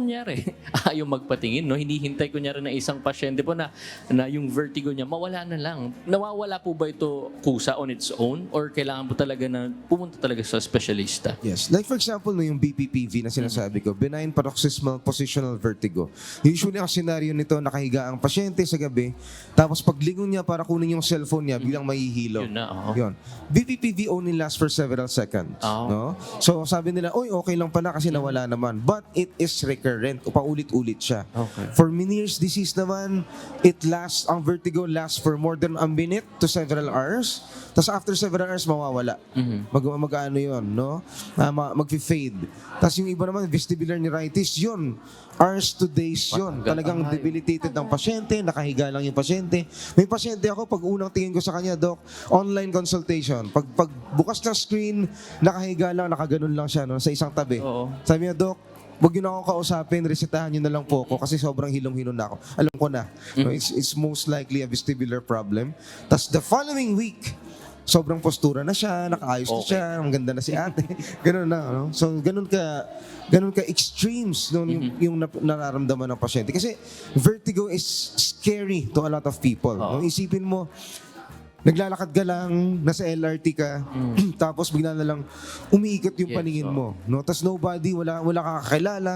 kunyari, ayaw magpatingin, no? hinihintay kunyari na isang pasyente po na, na yung vertigo niya, mawala na lang. Nawawala po ba ito kusa on its own? Or kailangan po talaga na pumunta talaga sa specialista? Yes. Like for example, no, yung BPPV na sinasabi ko, benign paroxysmal positional vertigo. Usually ang senaryo nito, nakahiga ang pasyente sa gabi, tapos paglingon niya para kunin yung cellphone niya, biglang mahihilo. Yun na, oo. Yun. BPPV only lasts for several seconds. Oo. No? So sabi nila, oy, okay lang pala kasi nawala naman. But it is recurrent. O paulit-ulit siya. Okay. For Meniere's disease naman, it lasts, ang vertigo lasts for more than a minute to several hours. Tapos after several hours, mawawala. Mag, mag-ano yun, no? Uh, mag-fade. Tapos yung iba naman, vestibular neuritis, yun. Hours to days yun. Talagang debilitated ng pasyente, nakahiga lang yung pasyente. May pasyente ako, pag unang tingin ko sa kanya, Doc, online consultation. Pag, pag bukas ng screen, nakahiga lang, nakaganon lang siya no, sa isang tabi. Oo. Sabi niya, Doc, Huwag yun ako kausapin, resetahan nyo na lang po ako kasi sobrang hilong-hilong na ako. Alam ko na. No, it's, it's most likely a vestibular problem. Tapos the following week, sobrang postura na siya, nakaayos na Okay. siya, ang ganda na si ate. ganun na, no? So, ganun ka, ganun ka extremes no, yung, yung nap- nararamdaman ng pasyente. Kasi vertigo is scary to a lot of people. No? Isipin mo, naglalakad ka lang, nasa LRT ka, tapos bigla na lang umiikot yung Yes, paningin oo. mo, no? Tapos nobody, wala wala kang kakilala,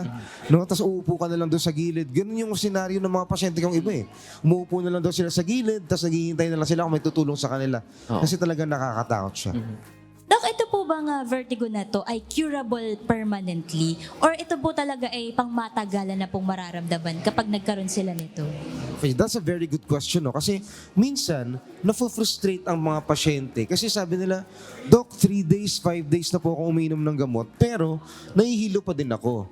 no? Tapos uupo ka na lang doon sa gilid. Ganun yung senaryo ng mga pasyente kong iba eh. Umuupo na lang daw sila sa gilid, tapos naghihintay na lang sila kung may tutulong sa kanila. Oo. Kasi talagang nakakatakot siya. Dok, ito po bang ah, vertigo na to ay curable permanently? Or ito po talaga ay pangmatagalan na pong mararamdaman kapag nagkaroon sila nito? Okay, that's a very good question, no? Kasi minsan, nafo-frustrate ang mga pasyente. Kasi sabi nila, Doc, 3 days, 5 days na po ako uminom ng gamot, pero nahihilo pa din ako.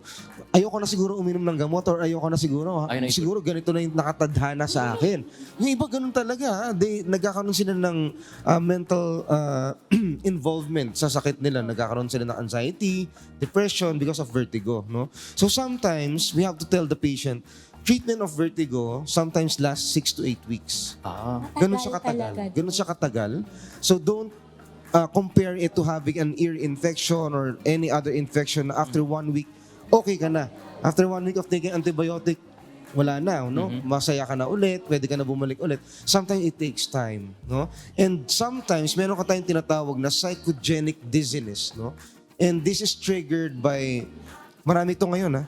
Ayoko na siguro uminom ng gamot or ayoko na siguro, ha? Ayun na ito. siguro ganito na yung nakatadhana sa akin. Yung iba ganun talaga, ha? They, nagkakaroon sila ng ah, mental ah, involvement sa sakit nila. Nagkakaroon sila ng anxiety, depression because of vertigo, no? So sometimes, we have to tell the patient, treatment of vertigo sometimes lasts 6 to 8 weeks. Ah. Ganun siya Tagal katagal. talaga. Ganun siya katagal. So don't uh, compare it to having an ear infection or any other infection after one week, okay ka na. After one week of taking antibiotic, wala na, no? Masaya ka na ulit, pwede ka na bumalik ulit. Sometimes it takes time, no? And sometimes meron ka tayong tinatawag na psychogenic dizziness, no? And this is triggered by marami ito ngayon, ha?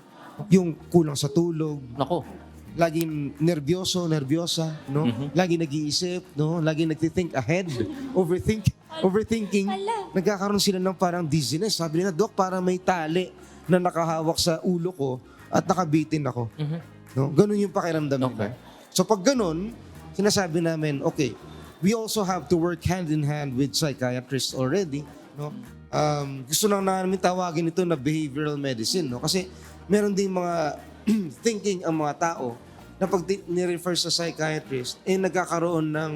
Yung kulang sa tulog, Nako. Laging nervyoso, nervyosa, no? Mhm. Lagi nag-iisip, no? Lagi nagti-think ahead, overthink, overthinking. Ala. Nagkakaroon sila ng parang dizziness. Sabi nila, Dok, para may tali na nakahawak sa ulo ko at nakabitin ako. Mhm. No? Ganun yung pakiramdam Okay. nila. So pag ganun, sinasabi namin, okay, we also have to work hand in hand with psychiatrists already. No? Um, gusto lang namin tawagin ito na behavioral medicine. No? Kasi meron ding mga thinking ang mga tao na pag ni-refer sa psychiatrist, eh nagkakaroon ng,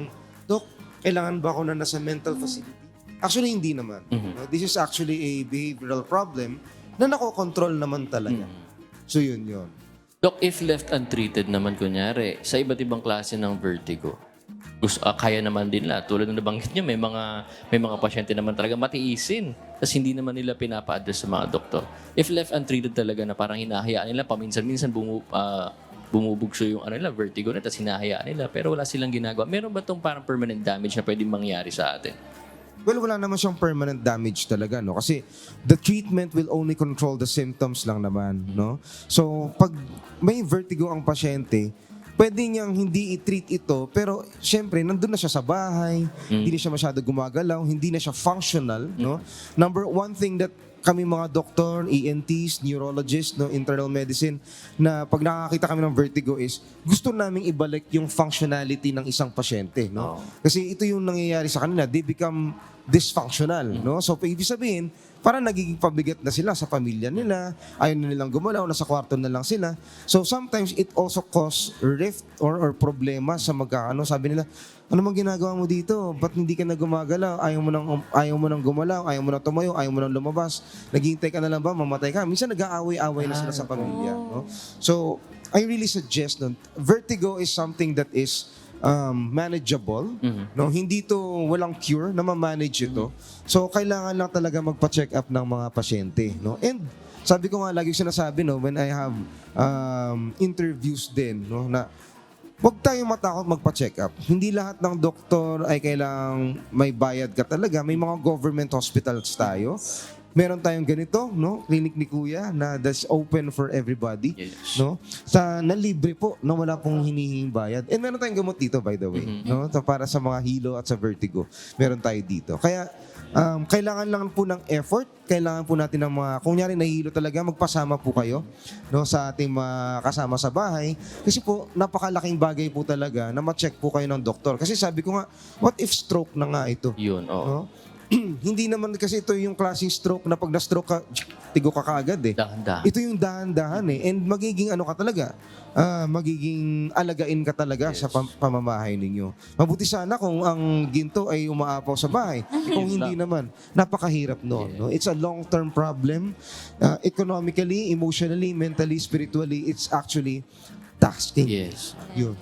Dok, kailangan ba ako na nasa mental facility? Actually, hindi naman. No? This is actually a behavioral problem na nakokontrol naman talaga. So yun yun. Doc, if left untreated naman kunyari, sa iba't ibang klase ng vertigo, gusto, ah, kaya naman din nila. Tulad ng nabanggit niyo, may mga, may mga pasyente naman talaga matiisin. Tapos hindi naman nila pinapa-address sa mga doktor. If left untreated talaga na parang hinahayaan nila, paminsan-minsan bumu, ah, bumubugso yung ano nila, vertigo na, tapos hinahayaan nila, pero wala silang ginagawa. Meron ba itong parang permanent damage na pwedeng mangyari sa atin? Well, wala naman siyang permanent damage talaga, no? Kasi the treatment will only control the symptoms lang naman, no? So, pag may vertigo ang pasyente, pwede niyang hindi i-treat ito, pero syempre, nandun na siya sa bahay, hindi na siya masyado gumagalaw, hindi na siya functional, no? Number one thing that kami mga doktor, ENTs, neurologists, no, internal medicine, na pag nakakita kami ng vertigo is, gusto naming ibalik yung functionality ng isang pasyente, no? Kasi ito yung nangyayari sa kanila, they become dysfunctional, no? So, ibig sabihin, parang nagiging pabigat na sila sa pamilya nila, ayaw na nilang gumalaw, nasa kwarto na lang sila. So, sometimes it also cause rift or, or problema sa magkaano. Sabi nila, ano mang ginagawa mo dito? Ba't hindi ka na gumagalaw? Ayaw mo nang, ayaw mo nang gumalaw, ayaw mo nang tumayo, ayaw mo nang lumabas. Naghihintay ka na lang ba? Mamatay ka. Minsan nag-aaway-away na sila sa pamilya. No? So, I really suggest that vertigo is something that is um, manageable. No, hindi to walang cure na ma-manage ito. So kailangan lang talaga magpa-check up ng mga pasyente, no? And sabi ko nga lagi sinasabi no when I have um, interviews din no na Huwag tayong matakot magpa-check up. Hindi lahat ng doktor ay kailangang may bayad ka talaga. May mga government hospitals tayo. Meron tayong ganito, no? Clinic ni Kuya na that's open for everybody, Yes. no? Sa na libre po, na wala pong hinihinging bayad. And meron tayong gamot dito by the way, no? So, para sa mga hilo at sa vertigo. Meron tayo dito. Kaya um, kailangan lang po ng effort, kailangan po natin ng mga kunyari nahihilo talaga, magpasama po kayo no sa ating mga kasama sa bahay kasi po napakalaking bagay po talaga na ma-check po kayo ng doktor. Kasi sabi ko nga, what if stroke na nga ito? Yun, oo. No? Hindi naman kasi ito yung klaseng stroke na pag na-stroke ka, tigo ka kaagad eh. Dahan-dahan. Ito yung dahan-dahan eh. And magiging ano ka talaga, ah, magiging alagain ka talaga sa pam- pamamahay ninyo. Mabuti sana kung ang ginto ay umaapaw sa bahay. kung hindi naman, napakahirap noon. No? It's a long-term problem. Ah, economically, emotionally, mentally, spiritually, it's actually taxing. Yes. Yun.